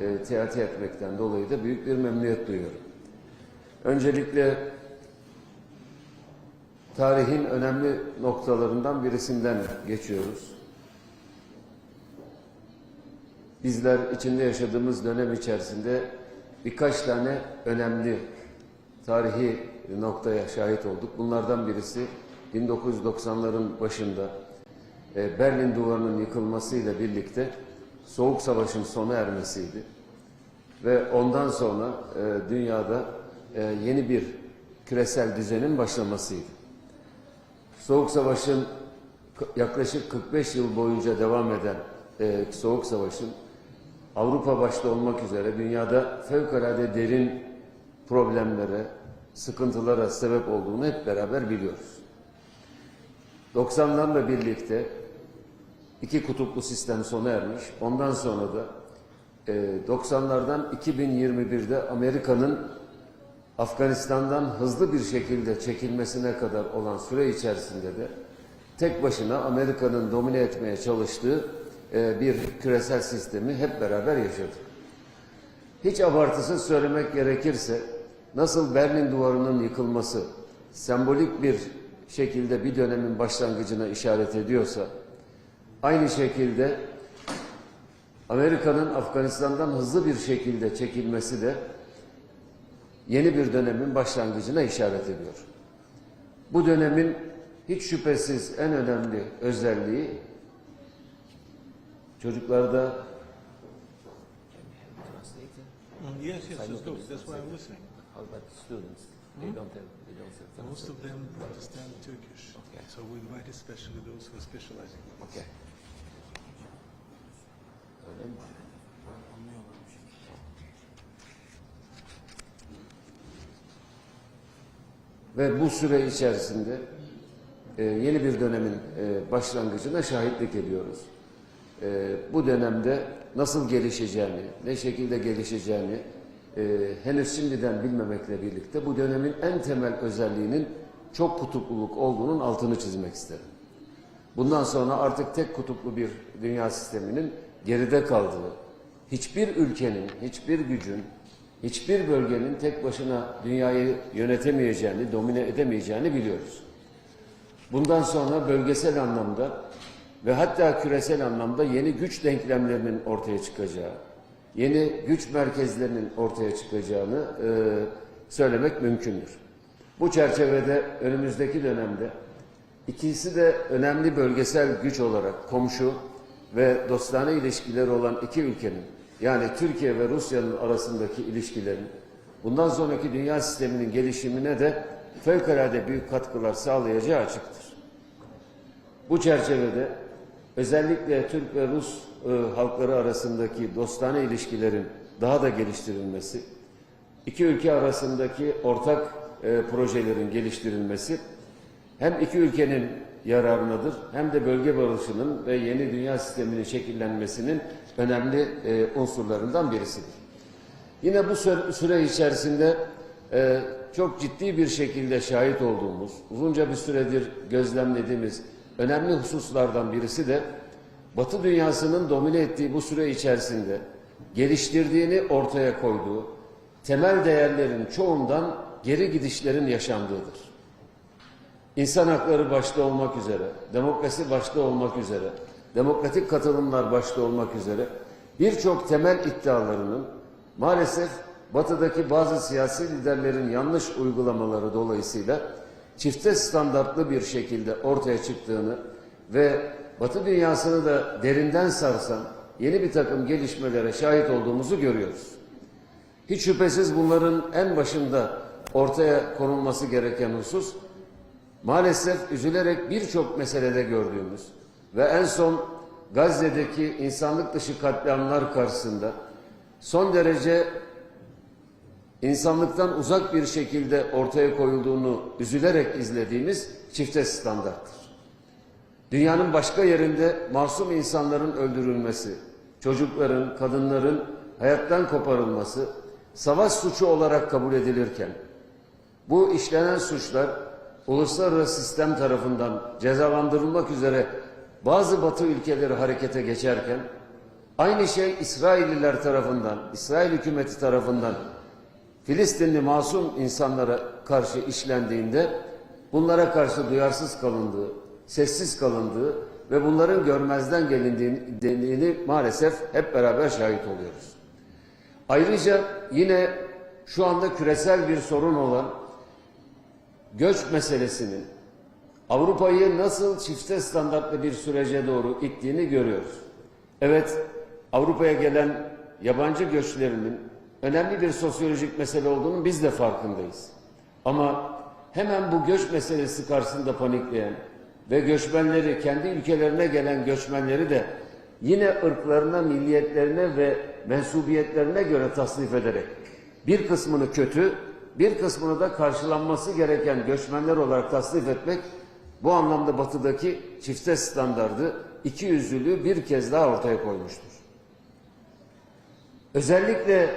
e, teati etmekten dolayı da büyük bir memnuniyet duyuyorum. Öncelikle tarihin önemli noktalarından birisinden geçiyoruz. Bizler içinde yaşadığımız dönem içerisinde birkaç tane önemli tarihi noktaya şahit olduk. Bunlardan birisi 1990'ların başında e, Berlin Duvarı'nın yıkılmasıyla birlikte Soğuk Savaş'ın sona ermesiydi. Ve ondan sonra e, dünyada e, yeni bir küresel düzenin başlamasıydı. Soğuk Savaş'ın yaklaşık 45 yıl boyunca devam eden e, Soğuk Savaş'ın Avrupa başta olmak üzere dünyada fevkalade derin problemlere, sıkıntılara sebep olduğunu hep beraber biliyoruz. 90'larla birlikte iki kutuplu sistem sona ermiş. Ondan sonra da e, 90'lardan 2021'de Amerika'nın Afganistan'dan hızlı bir şekilde çekilmesine kadar olan süre içerisinde de tek başına Amerika'nın domine etmeye çalıştığı e, bir küresel sistemi hep beraber yaşadık. Hiç abartısız söylemek gerekirse nasıl Berlin Duvarı'nın yıkılması sembolik bir şekilde bir dönemin başlangıcına işaret ediyorsa aynı şekilde Amerika'nın Afganistan'dan hızlı bir şekilde çekilmesi de yeni bir dönemin başlangıcına işaret ediyor. Bu dönemin hiç şüphesiz en önemli özelliği çocuklarda Mm, Yes, yes, let's go. That's why I'm listening. How about the students? They don't have, they don't have Most of them understand Turkish, so we invite especially those who are specializing. in this. Okay. Öyle mi? Ve bu süre içerisinde e, yeni bir dönemin e, başlangıcına şahitlik ediyoruz. E, bu dönemde nasıl gelişeceğini, ne şekilde gelişeceğini e, henüz şimdiden bilmemekle birlikte bu dönemin en temel özelliğinin çok kutupluluk olduğunun altını çizmek isterim. Bundan sonra artık tek kutuplu bir dünya sisteminin geride kaldığı, hiçbir ülkenin, hiçbir gücün, hiçbir bölgenin tek başına dünyayı yönetemeyeceğini, domine edemeyeceğini biliyoruz. Bundan sonra bölgesel anlamda ve hatta küresel anlamda yeni güç denklemlerinin ortaya çıkacağı, yeni güç merkezlerinin ortaya çıkacağını e, söylemek mümkündür. Bu çerçevede önümüzdeki dönemde ikisi de önemli bölgesel güç olarak komşu ve dostane ilişkileri olan iki ülkenin yani Türkiye ve Rusya'nın arasındaki ilişkilerin bundan sonraki dünya sisteminin gelişimine de fevkalade büyük katkılar sağlayacağı açıktır. Bu çerçevede özellikle Türk ve Rus e, halkları arasındaki dostane ilişkilerin daha da geliştirilmesi, iki ülke arasındaki ortak e, projelerin geliştirilmesi hem iki ülkenin yararınadır hem de bölge barışının ve yeni dünya sisteminin şekillenmesinin önemli e, unsurlarından birisidir. Yine bu sü- süre içerisinde e, çok ciddi bir şekilde şahit olduğumuz, uzunca bir süredir gözlemlediğimiz önemli hususlardan birisi de Batı dünyasının domine ettiği bu süre içerisinde geliştirdiğini ortaya koyduğu temel değerlerin çoğundan geri gidişlerin yaşandığıdır. İnsan hakları başta olmak üzere, demokrasi başta olmak üzere, demokratik katılımlar başta olmak üzere birçok temel iddialarının maalesef batıdaki bazı siyasi liderlerin yanlış uygulamaları dolayısıyla çifte standartlı bir şekilde ortaya çıktığını ve batı dünyasını da derinden sarsan yeni bir takım gelişmelere şahit olduğumuzu görüyoruz. Hiç şüphesiz bunların en başında ortaya konulması gereken husus maalesef üzülerek birçok meselede gördüğümüz ve en son Gazze'deki insanlık dışı katliamlar karşısında son derece insanlıktan uzak bir şekilde ortaya koyulduğunu üzülerek izlediğimiz çifte standarttır. Dünyanın başka yerinde masum insanların öldürülmesi, çocukların, kadınların hayattan koparılması savaş suçu olarak kabul edilirken bu işlenen suçlar uluslararası sistem tarafından cezalandırılmak üzere bazı batı ülkeleri harekete geçerken Aynı şey İsrailliler tarafından, İsrail hükümeti tarafından Filistinli masum insanlara karşı işlendiğinde bunlara karşı duyarsız kalındığı, sessiz kalındığı ve bunların görmezden gelindiğini maalesef hep beraber şahit oluyoruz. Ayrıca yine şu anda küresel bir sorun olan göç meselesinin Avrupa'yı nasıl çifte standartlı bir sürece doğru ittiğini görüyoruz. Evet, Avrupa'ya gelen yabancı göçlerinin önemli bir sosyolojik mesele olduğunu biz de farkındayız. Ama hemen bu göç meselesi karşısında panikleyen ve göçmenleri, kendi ülkelerine gelen göçmenleri de yine ırklarına, milliyetlerine ve mensubiyetlerine göre tasnif ederek bir kısmını kötü, bir kısmını da karşılanması gereken göçmenler olarak tasnif etmek bu anlamda batıdaki çifte standardı, iki yüzlülüğü bir kez daha ortaya koymuştur. Özellikle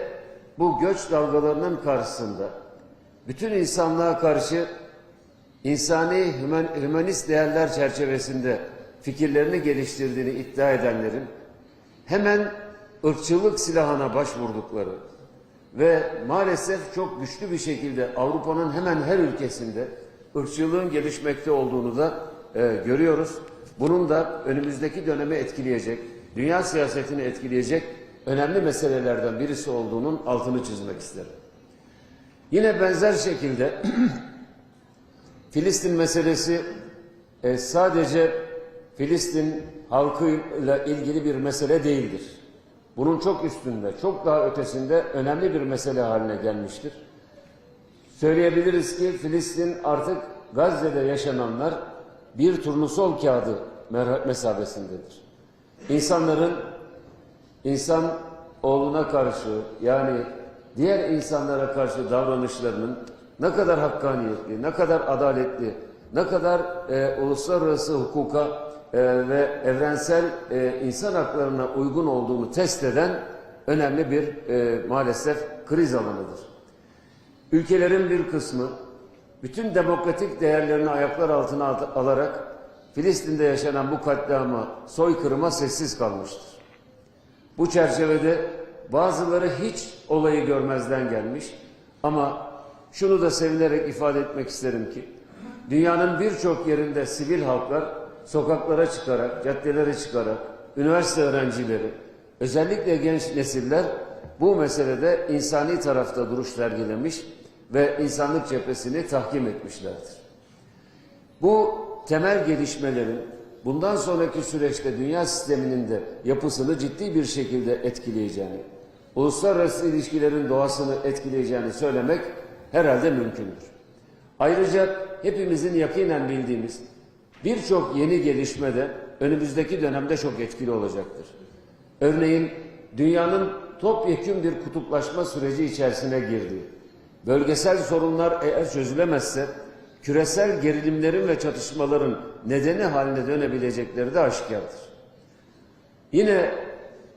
bu göç dalgalarının karşısında bütün insanlığa karşı insani hüman, hümanist değerler çerçevesinde fikirlerini geliştirdiğini iddia edenlerin hemen ırkçılık silahına başvurdukları ve maalesef çok güçlü bir şekilde Avrupa'nın hemen her ülkesinde ırkçılığın gelişmekte olduğunu da e, görüyoruz. Bunun da önümüzdeki dönemi etkileyecek, dünya siyasetini etkileyecek önemli meselelerden birisi olduğunun altını çizmek isterim. Yine benzer şekilde Filistin meselesi e, sadece Filistin halkıyla ilgili bir mesele değildir. Bunun çok üstünde, çok daha ötesinde önemli bir mesele haline gelmiştir. Söyleyebiliriz ki Filistin artık Gazze'de yaşananlar bir turnusol kağıdı mesabesindedir. İnsanların insan oğluna karşı yani diğer insanlara karşı davranışlarının ne kadar hakkaniyetli, ne kadar adaletli, ne kadar e, uluslararası hukuka e, ve evrensel e, insan haklarına uygun olduğunu test eden önemli bir e, maalesef kriz alanıdır. Ülkelerin bir kısmı bütün demokratik değerlerini ayaklar altına al- alarak Filistin'de yaşanan bu katliama, soykırıma sessiz kalmıştır. Bu çerçevede bazıları hiç olayı görmezden gelmiş ama şunu da sevinerek ifade etmek isterim ki dünyanın birçok yerinde sivil halklar sokaklara çıkarak, caddelere çıkarak, üniversite öğrencileri, özellikle genç nesiller bu meselede insani tarafta duruş sergilemiş ve insanlık cephesini tahkim etmişlerdir. Bu temel gelişmelerin bundan sonraki süreçte dünya sisteminin de yapısını ciddi bir şekilde etkileyeceğini, uluslararası ilişkilerin doğasını etkileyeceğini söylemek herhalde mümkündür. Ayrıca hepimizin yakinen bildiğimiz birçok yeni gelişme de önümüzdeki dönemde çok etkili olacaktır. Örneğin dünyanın topyekün bir kutuplaşma süreci içerisine girdiği, bölgesel sorunlar eğer çözülemezse küresel gerilimlerin ve çatışmaların nedeni haline dönebilecekleri de aşikardır. Yine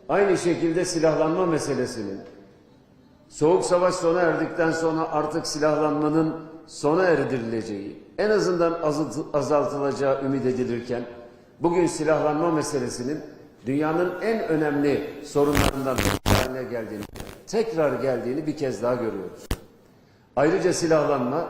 aynı şekilde silahlanma meselesinin Soğuk savaş sona erdikten sonra artık silahlanmanın sona erdirileceği, en azından azalt- azaltılacağı ümit edilirken, bugün silahlanma meselesinin dünyanın en önemli sorunlarından haline geldiğini, tekrar geldiğini bir kez daha görüyoruz. Ayrıca silahlanma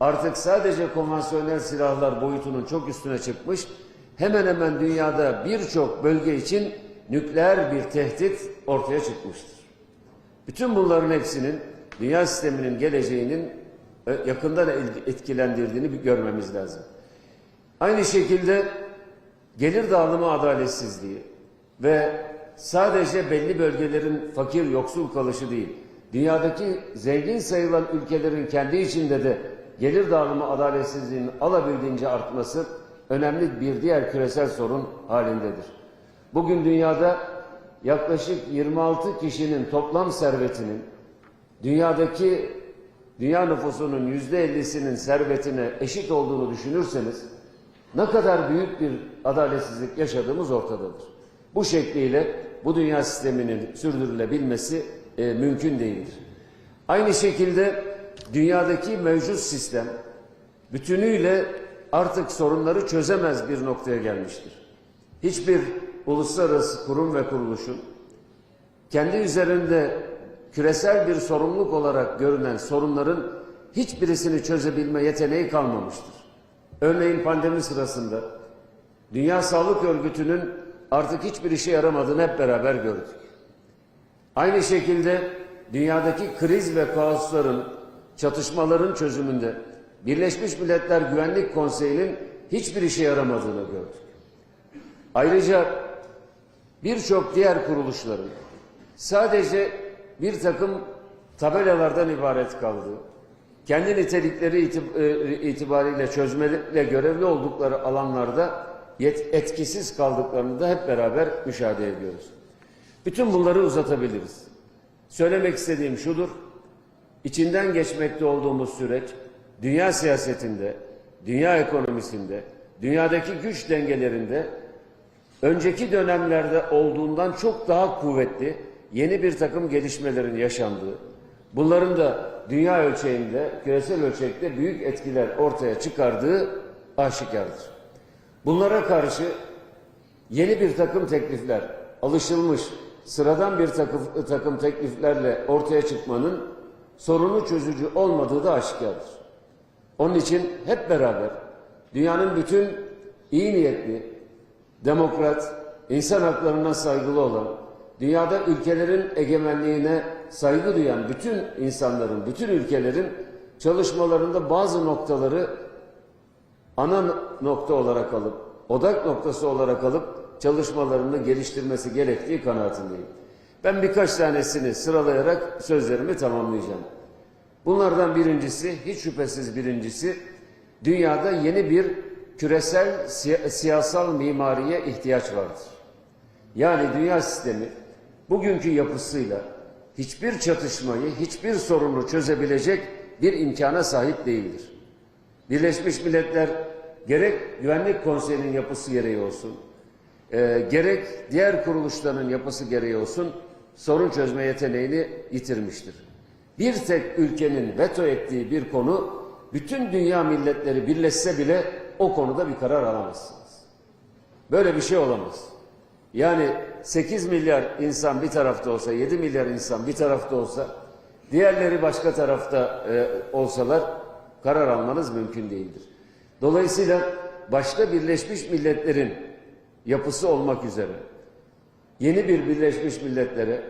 artık sadece konvansiyonel silahlar boyutunun çok üstüne çıkmış, hemen hemen dünyada birçok bölge için nükleer bir tehdit ortaya çıkmıştır. Bütün bunların hepsinin dünya sisteminin geleceğinin yakından etkilendirdiğini bir görmemiz lazım. Aynı şekilde gelir dağılımı adaletsizliği ve sadece belli bölgelerin fakir yoksul kalışı değil, dünyadaki zengin sayılan ülkelerin kendi içinde de gelir dağılımı adaletsizliğinin alabildiğince artması önemli bir diğer küresel sorun halindedir. Bugün dünyada yaklaşık 26 kişinin toplam servetinin dünyadaki dünya nüfusunun yüzde ellisinin servetine eşit olduğunu düşünürseniz ne kadar büyük bir adaletsizlik yaşadığımız ortadadır. Bu şekliyle bu dünya sisteminin sürdürülebilmesi e, mümkün değildir. Aynı şekilde dünyadaki mevcut sistem bütünüyle artık sorunları çözemez bir noktaya gelmiştir. Hiçbir uluslararası kurum ve kuruluşun kendi üzerinde küresel bir sorumluluk olarak görünen sorunların hiçbirisini çözebilme yeteneği kalmamıştır. Örneğin pandemi sırasında Dünya Sağlık Örgütü'nün artık hiçbir işe yaramadığını hep beraber gördük. Aynı şekilde dünyadaki kriz ve kaosların, çatışmaların çözümünde Birleşmiş Milletler Güvenlik Konseyi'nin hiçbir işe yaramadığını gördük. Ayrıca birçok diğer kuruluşların sadece bir takım tabelalardan ibaret kaldığı, kendi nitelikleri e, itibariyle çözmekle görevli oldukları alanlarda etkisiz kaldıklarını da hep beraber müşahede ediyoruz. Bütün bunları uzatabiliriz. Söylemek istediğim şudur, içinden geçmekte olduğumuz süreç, dünya siyasetinde, dünya ekonomisinde, dünyadaki güç dengelerinde önceki dönemlerde olduğundan çok daha kuvvetli yeni bir takım gelişmelerin yaşandığı, bunların da dünya ölçeğinde, küresel ölçekte büyük etkiler ortaya çıkardığı aşikardır. Bunlara karşı yeni bir takım teklifler, alışılmış, sıradan bir takım, takım tekliflerle ortaya çıkmanın sorunu çözücü olmadığı da aşikardır. Onun için hep beraber dünyanın bütün iyi niyetli, demokrat, insan haklarına saygılı olan, dünyada ülkelerin egemenliğine saygı duyan bütün insanların, bütün ülkelerin çalışmalarında bazı noktaları ana nokta olarak alıp, odak noktası olarak alıp çalışmalarını geliştirmesi gerektiği kanaatindeyim. Ben birkaç tanesini sıralayarak sözlerimi tamamlayacağım. Bunlardan birincisi, hiç şüphesiz birincisi, dünyada yeni bir küresel siya- siyasal mimariye ihtiyaç vardır. Yani dünya sistemi bugünkü yapısıyla hiçbir çatışmayı, hiçbir sorunu çözebilecek bir imkana sahip değildir. Birleşmiş Milletler gerek Güvenlik Konseyi'nin yapısı gereği olsun, e, gerek diğer kuruluşların yapısı gereği olsun sorun çözme yeteneğini yitirmiştir. Bir tek ülkenin veto ettiği bir konu bütün dünya milletleri birleşse bile o konuda bir karar alamazsınız. Böyle bir şey olamaz. Yani 8 milyar insan bir tarafta olsa, 7 milyar insan bir tarafta olsa, diğerleri başka tarafta e, olsalar karar almanız mümkün değildir. Dolayısıyla başta Birleşmiş Milletler'in yapısı olmak üzere yeni bir Birleşmiş Milletler'e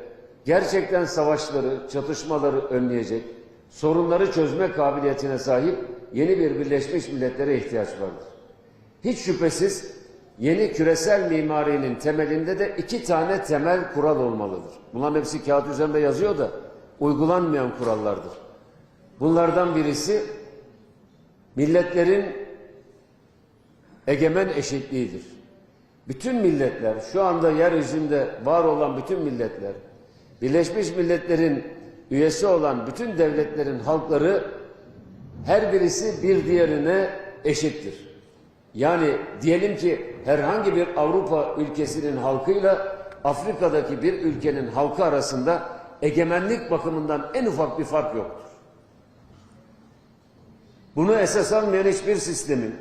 gerçekten savaşları, çatışmaları önleyecek, sorunları çözme kabiliyetine sahip yeni bir Birleşmiş Milletler'e ihtiyaç vardır. Hiç şüphesiz yeni küresel mimarinin temelinde de iki tane temel kural olmalıdır. Bunların hepsi kağıt üzerinde yazıyor da uygulanmayan kurallardır. Bunlardan birisi milletlerin egemen eşitliğidir. Bütün milletler, şu anda yeryüzünde var olan bütün milletler, Birleşmiş Milletler'in üyesi olan bütün devletlerin halkları her birisi bir diğerine eşittir. Yani diyelim ki herhangi bir Avrupa ülkesinin halkıyla Afrika'daki bir ülkenin halkı arasında egemenlik bakımından en ufak bir fark yoktur. Bunu esas almayan hiçbir sistemin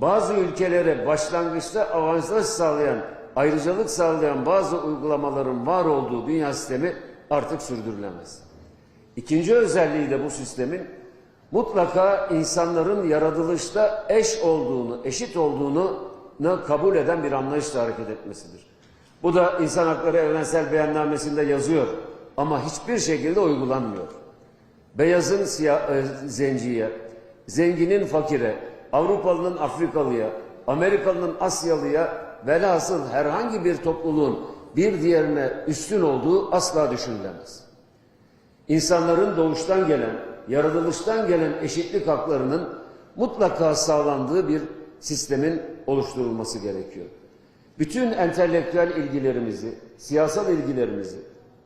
bazı ülkelere başlangıçta avantaj sağlayan, ayrıcalık sağlayan bazı uygulamaların var olduğu dünya sistemi artık sürdürülemez. İkinci özelliği de bu sistemin mutlaka insanların yaratılışta eş olduğunu, eşit olduğunu kabul eden bir anlayışla hareket etmesidir. Bu da İnsan Hakları Evrensel Beyannamesi'nde yazıyor ama hiçbir şekilde uygulanmıyor. Beyazın siyah, e, zenciye, zenginin fakire, Avrupalı'nın Afrikalıya, Amerikalı'nın Asyalıya velhasıl herhangi bir topluluğun bir diğerine üstün olduğu asla düşünülemez. İnsanların doğuştan gelen, yaratılıştan gelen eşitlik haklarının mutlaka sağlandığı bir sistemin oluşturulması gerekiyor. Bütün entelektüel ilgilerimizi, siyasal ilgilerimizi,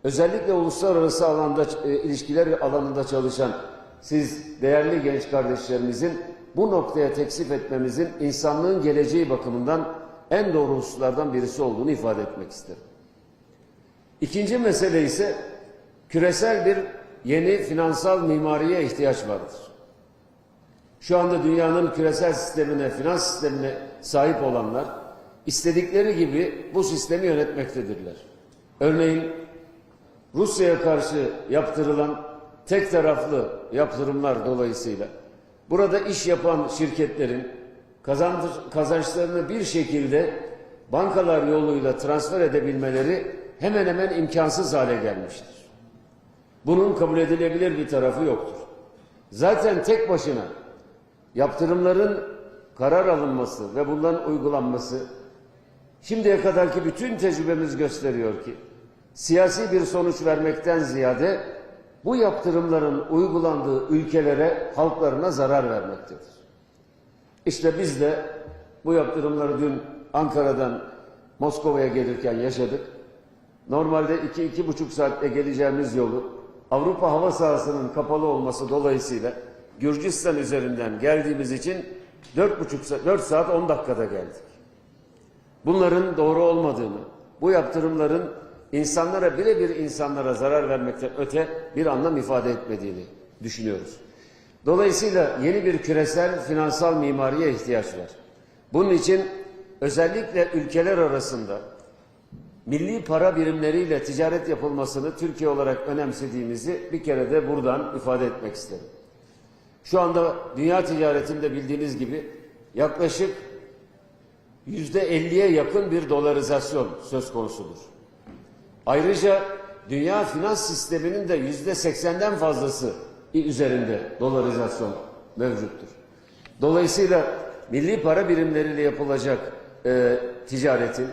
özellikle uluslararası alanda e, ilişkiler alanında çalışan siz değerli genç kardeşlerimizin bu noktaya teksif etmemizin insanlığın geleceği bakımından en doğru hususlardan birisi olduğunu ifade etmek isterim. İkinci mesele ise küresel bir yeni finansal mimariye ihtiyaç vardır. Şu anda dünyanın küresel sistemine, finans sistemine sahip olanlar istedikleri gibi bu sistemi yönetmektedirler. Örneğin Rusya'ya karşı yaptırılan tek taraflı yaptırımlar dolayısıyla burada iş yapan şirketlerin kazanç, kazançlarını bir şekilde bankalar yoluyla transfer edebilmeleri hemen hemen imkansız hale gelmiştir. Bunun kabul edilebilir bir tarafı yoktur. Zaten tek başına yaptırımların karar alınması ve bunların uygulanması şimdiye kadarki bütün tecrübemiz gösteriyor ki siyasi bir sonuç vermekten ziyade bu yaptırımların uygulandığı ülkelere, halklarına zarar vermektedir. İşte biz de bu yaptırımları dün Ankara'dan Moskova'ya gelirken yaşadık. Normalde iki, iki buçuk saatte geleceğimiz yolu Avrupa hava sahasının kapalı olması dolayısıyla Gürcistan üzerinden geldiğimiz için dört buçuk saat, dört saat on dakikada geldik. Bunların doğru olmadığını, bu yaptırımların insanlara birebir insanlara zarar vermekten öte bir anlam ifade etmediğini düşünüyoruz. Dolayısıyla yeni bir küresel finansal mimariye ihtiyaç var. Bunun için özellikle ülkeler arasında milli para birimleriyle ticaret yapılmasını Türkiye olarak önemsediğimizi bir kere de buradan ifade etmek isterim. Şu anda dünya ticaretinde bildiğiniz gibi yaklaşık yüzde elliye yakın bir dolarizasyon söz konusudur. Ayrıca dünya finans sisteminin de yüzde seksenden fazlası üzerinde dolarizasyon mevcuttur. Dolayısıyla milli para birimleriyle yapılacak e, ticaretin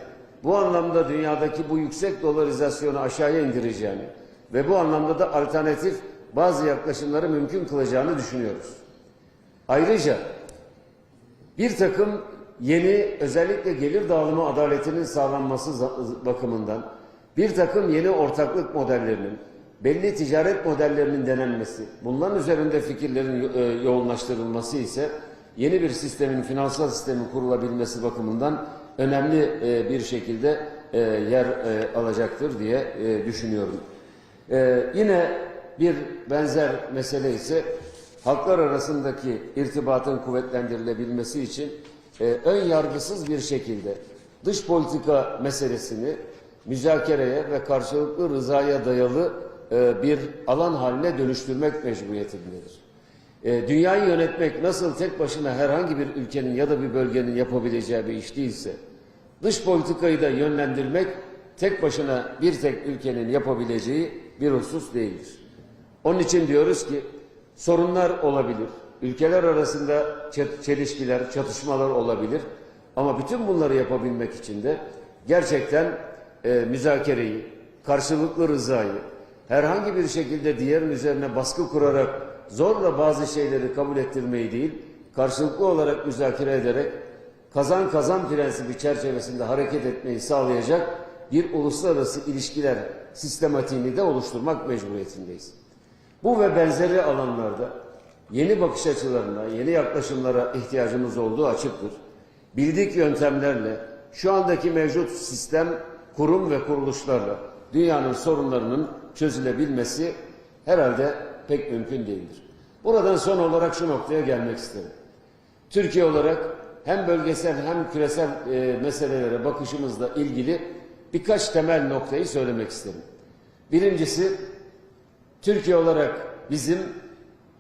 bu anlamda dünyadaki bu yüksek dolarizasyonu aşağıya indireceğini ve bu anlamda da alternatif bazı yaklaşımları mümkün kılacağını düşünüyoruz. Ayrıca bir takım yeni özellikle gelir dağılımı adaletinin sağlanması bakımından bir takım yeni ortaklık modellerinin belli ticaret modellerinin denenmesi, bunların üzerinde fikirlerin e, yoğunlaştırılması ise yeni bir sistemin, finansal sistemin kurulabilmesi bakımından önemli e, bir şekilde e, yer e, alacaktır diye e, düşünüyorum. E, yine bir benzer mesele ise halklar arasındaki irtibatın kuvvetlendirilebilmesi için e, ön yargısız bir şekilde dış politika meselesini müzakereye ve karşılıklı rızaya dayalı e, bir alan haline dönüştürmek mecburiyetindedir. E, dünyayı yönetmek nasıl tek başına herhangi bir ülkenin ya da bir bölgenin yapabileceği bir iş değilse, dış politikayı da yönlendirmek tek başına bir tek ülkenin yapabileceği bir husus değildir. Onun için diyoruz ki sorunlar olabilir, ülkeler arasında çelişkiler, çatışmalar olabilir ama bütün bunları yapabilmek için de gerçekten e, müzakereyi, karşılıklı rızayı, herhangi bir şekilde diğerin üzerine baskı kurarak zorla bazı şeyleri kabul ettirmeyi değil, karşılıklı olarak müzakere ederek kazan kazan prensibi çerçevesinde hareket etmeyi sağlayacak bir uluslararası ilişkiler sistematiğini de oluşturmak mecburiyetindeyiz. Bu ve benzeri alanlarda yeni bakış açılarına, yeni yaklaşımlara ihtiyacımız olduğu açıktır. Bildik yöntemlerle şu andaki mevcut sistem, kurum ve kuruluşlarla dünyanın sorunlarının çözülebilmesi herhalde pek mümkün değildir. Buradan son olarak şu noktaya gelmek isterim. Türkiye olarak hem bölgesel hem küresel e, meselelere bakışımızla ilgili birkaç temel noktayı söylemek isterim. Birincisi Türkiye olarak bizim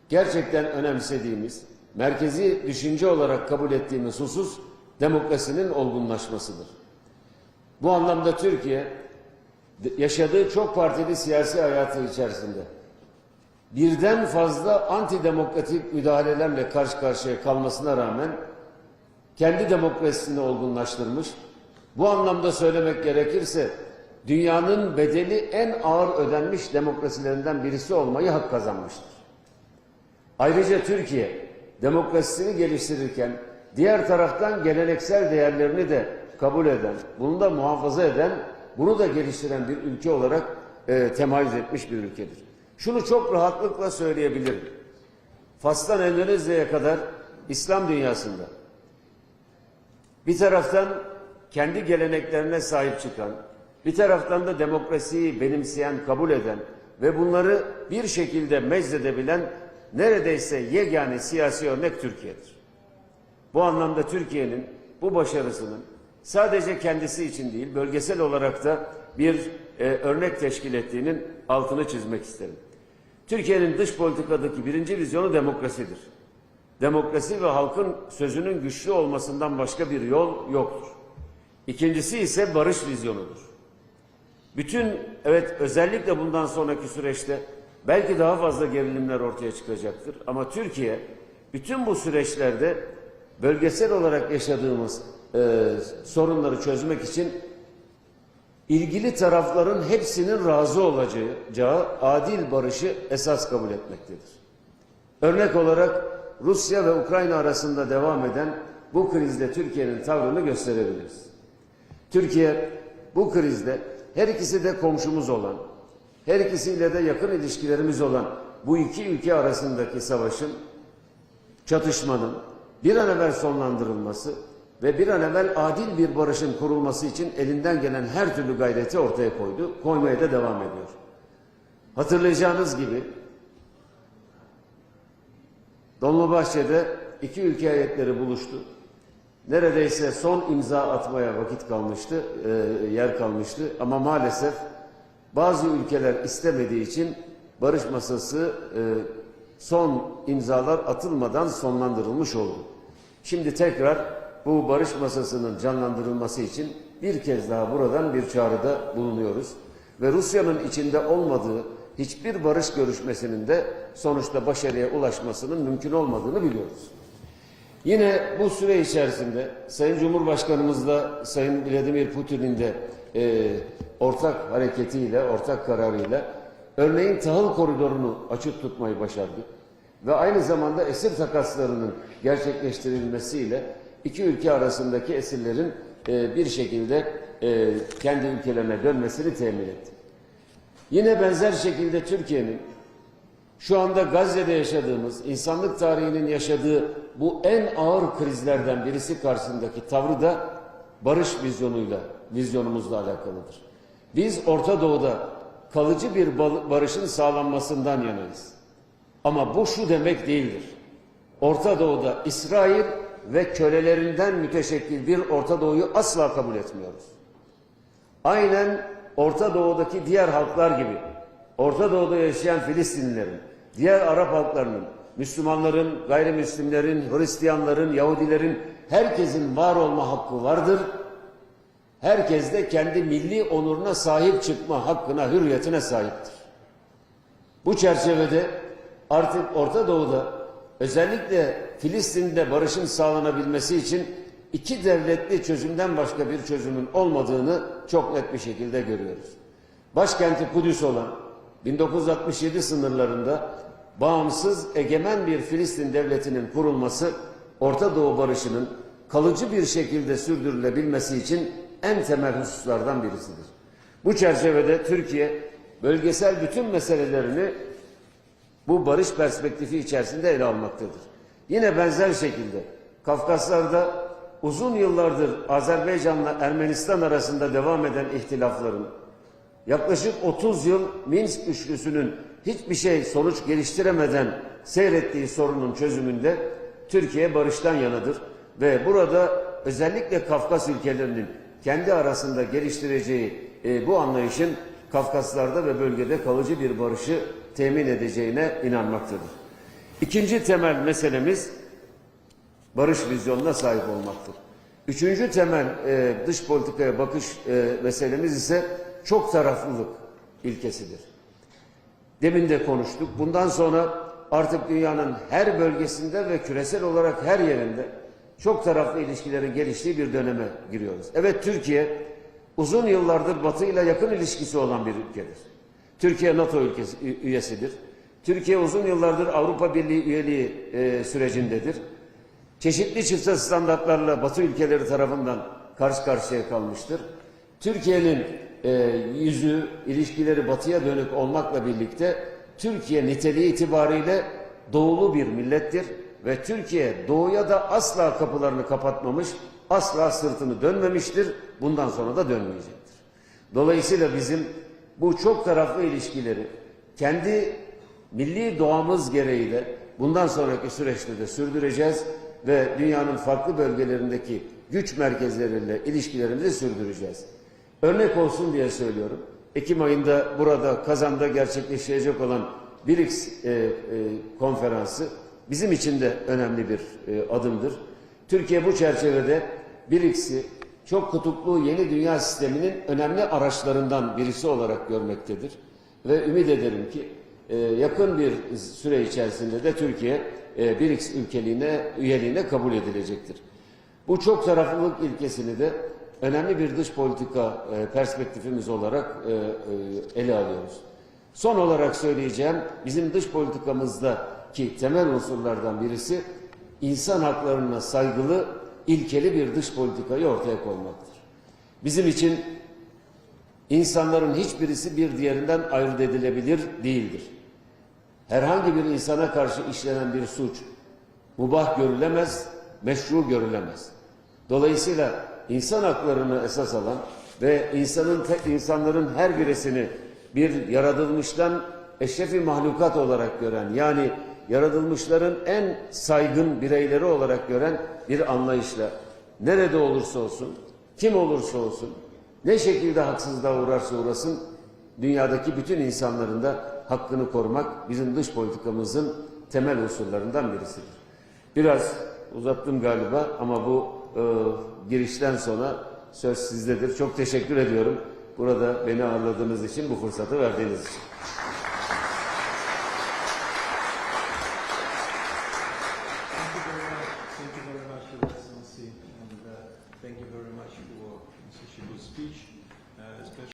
gerçekten önemsediğimiz, merkezi düşünce olarak kabul ettiğimiz husus demokrasinin olgunlaşmasıdır. Bu anlamda Türkiye yaşadığı çok partili siyasi hayatı içerisinde birden fazla antidemokratik müdahalelerle karşı karşıya kalmasına rağmen kendi demokrasisini olgunlaştırmış. Bu anlamda söylemek gerekirse dünyanın bedeli en ağır ödenmiş demokrasilerinden birisi olmayı hak kazanmıştır. Ayrıca Türkiye demokrasisini geliştirirken diğer taraftan geleneksel değerlerini de kabul eden, bunu da muhafaza eden, bunu da geliştiren bir ülke olarak e, temayüz etmiş bir ülkedir. Şunu çok rahatlıkla söyleyebilirim. Fas'tan Endonezya'ya kadar İslam dünyasında bir taraftan kendi geleneklerine sahip çıkan, bir taraftan da demokrasiyi benimseyen, kabul eden ve bunları bir şekilde meczedebilen neredeyse yegane siyasi örnek Türkiye'dir. Bu anlamda Türkiye'nin bu başarısının sadece kendisi için değil, bölgesel olarak da bir e, örnek teşkil ettiğinin altını çizmek isterim. Türkiye'nin dış politikadaki birinci vizyonu demokrasidir. Demokrasi ve halkın sözünün güçlü olmasından başka bir yol yoktur. İkincisi ise barış vizyonudur. Bütün evet özellikle bundan sonraki süreçte belki daha fazla gerilimler ortaya çıkacaktır. Ama Türkiye bütün bu süreçlerde bölgesel olarak yaşadığımız e, sorunları çözmek için ilgili tarafların hepsinin razı olacağı adil barışı esas kabul etmektedir. Örnek olarak Rusya ve Ukrayna arasında devam eden bu krizde Türkiye'nin tavrını gösterebiliriz. Türkiye bu krizde her ikisi de komşumuz olan, her ikisiyle de yakın ilişkilerimiz olan bu iki ülke arasındaki savaşın, çatışmanın bir an evvel sonlandırılması ve bir an evvel adil bir barışın kurulması için elinden gelen her türlü gayreti ortaya koydu, koymaya da devam ediyor. Hatırlayacağınız gibi Dolmabahçe'de iki ülke heyetleri buluştu. Neredeyse son imza atmaya vakit kalmıştı, e, yer kalmıştı ama maalesef bazı ülkeler istemediği için barış masası e, son imzalar atılmadan sonlandırılmış oldu. Şimdi tekrar bu barış masasının canlandırılması için bir kez daha buradan bir çağrıda bulunuyoruz. Ve Rusya'nın içinde olmadığı hiçbir barış görüşmesinin de sonuçta başarıya ulaşmasının mümkün olmadığını biliyoruz. Yine bu süre içerisinde Sayın Cumhurbaşkanımızla Sayın Vladimir Putin'in de e, ortak hareketiyle, ortak kararıyla örneğin tahıl koridorunu açık tutmayı başardık. Ve aynı zamanda esir takaslarının gerçekleştirilmesiyle iki ülke arasındaki esirlerin e, bir şekilde e, kendi ülkelerine dönmesini temin etti. Yine benzer şekilde Türkiye'nin şu anda Gazze'de yaşadığımız, insanlık tarihinin yaşadığı bu en ağır krizlerden birisi karşısındaki tavrı da barış vizyonuyla, vizyonumuzla alakalıdır. Biz Orta Doğu'da kalıcı bir barışın sağlanmasından yanayız. Ama bu şu demek değildir. Orta Doğu'da İsrail ve kölelerinden müteşekkil bir Orta Doğu'yu asla kabul etmiyoruz. Aynen Orta Doğu'daki diğer halklar gibi Orta Doğu'da yaşayan Filistinlilerin, diğer Arap halklarının, Müslümanların, gayrimüslimlerin, Hristiyanların, Yahudilerin herkesin var olma hakkı vardır. Herkes de kendi milli onuruna sahip çıkma hakkına, hürriyetine sahiptir. Bu çerçevede artık Orta Doğu'da özellikle Filistin'de barışın sağlanabilmesi için iki devletli çözümden başka bir çözümün olmadığını çok net bir şekilde görüyoruz. Başkenti Kudüs olan 1967 sınırlarında bağımsız egemen bir Filistin devletinin kurulması Orta Doğu barışının kalıcı bir şekilde sürdürülebilmesi için en temel hususlardan birisidir. Bu çerçevede Türkiye bölgesel bütün meselelerini bu barış perspektifi içerisinde ele almaktadır. Yine benzer şekilde Kafkaslar'da uzun yıllardır Azerbaycan'la Ermenistan arasında devam eden ihtilafların yaklaşık 30 yıl Minsk üçlüsünün hiçbir şey sonuç geliştiremeden seyrettiği sorunun çözümünde Türkiye barıştan yanıdır ve burada özellikle Kafkas ülkelerinin kendi arasında geliştireceği e, bu anlayışın Kafkaslarda ve bölgede kalıcı bir barışı temin edeceğine inanmaktadır. İkinci temel meselemiz barış vizyonuna sahip olmaktır. Üçüncü temel e, dış politikaya bakış e, meselemiz ise çok taraflılık ilkesidir. Demin de konuştuk. Bundan sonra artık dünyanın her bölgesinde ve küresel olarak her yerinde çok taraflı ilişkilerin geliştiği bir döneme giriyoruz. Evet Türkiye uzun yıllardır Batı ile yakın ilişkisi olan bir ülkedir. Türkiye NATO ülkesi, üyesidir. Türkiye uzun yıllardır Avrupa Birliği üyeliği e, sürecindedir. Çeşitli çifte standartlarla Batı ülkeleri tarafından karşı karşıya kalmıştır. Türkiye'nin e, yüzü, ilişkileri batıya dönük olmakla birlikte Türkiye niteliği itibariyle doğulu bir millettir ve Türkiye doğuya da asla kapılarını kapatmamış, asla sırtını dönmemiştir, bundan sonra da dönmeyecektir. Dolayısıyla bizim bu çok taraflı ilişkileri kendi milli doğamız gereği de bundan sonraki süreçte de sürdüreceğiz ve dünyanın farklı bölgelerindeki güç merkezleriyle ilişkilerimizi sürdüreceğiz. Örnek olsun diye söylüyorum. Ekim ayında burada Kazan'da gerçekleşecek olan BRICS e, e, konferansı bizim için de önemli bir e, adımdır. Türkiye bu çerçevede BRICS'i çok kutuplu yeni dünya sisteminin önemli araçlarından birisi olarak görmektedir. Ve ümit ederim ki e, yakın bir süre içerisinde de Türkiye e, BRICS ülkeliğine, üyeliğine kabul edilecektir. Bu çok taraflılık ilkesini de önemli bir dış politika e, perspektifimiz olarak e, e, ele alıyoruz. Son olarak söyleyeceğim, bizim dış politikamızdaki temel unsurlardan birisi insan haklarına saygılı, ilkeli bir dış politikayı ortaya koymaktır. Bizim için insanların hiçbirisi bir diğerinden ayırt edilebilir değildir. Herhangi bir insana karşı işlenen bir suç mubah görülemez, meşru görülemez. Dolayısıyla insan haklarını esas alan ve insanın tek insanların her birisini bir yaratılmıştan eşrefi mahlukat olarak gören yani yaratılmışların en saygın bireyleri olarak gören bir anlayışla nerede olursa olsun, kim olursa olsun, ne şekilde haksızlığa uğrarsa uğrasın dünyadaki bütün insanların da hakkını korumak bizim dış politikamızın temel unsurlarından birisidir. Biraz uzattım galiba ama bu e, girişten sonra söz sizdedir. Çok teşekkür ediyorum. Burada beni ağırladığınız için, bu fırsatı verdiğiniz için.